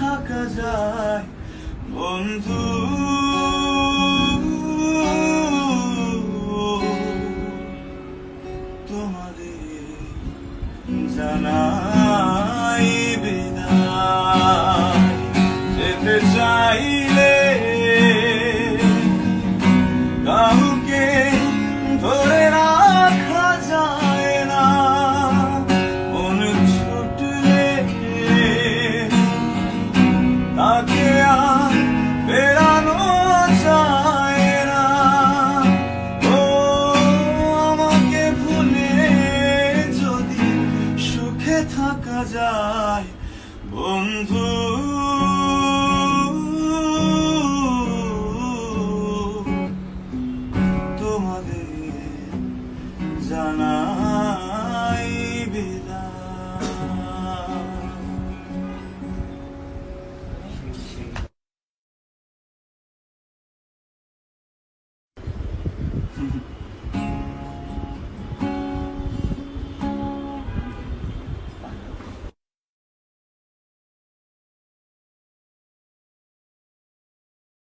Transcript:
থাকা যায়। বন্ধু তোমাদের জানা থাকা যায়। বন্ধু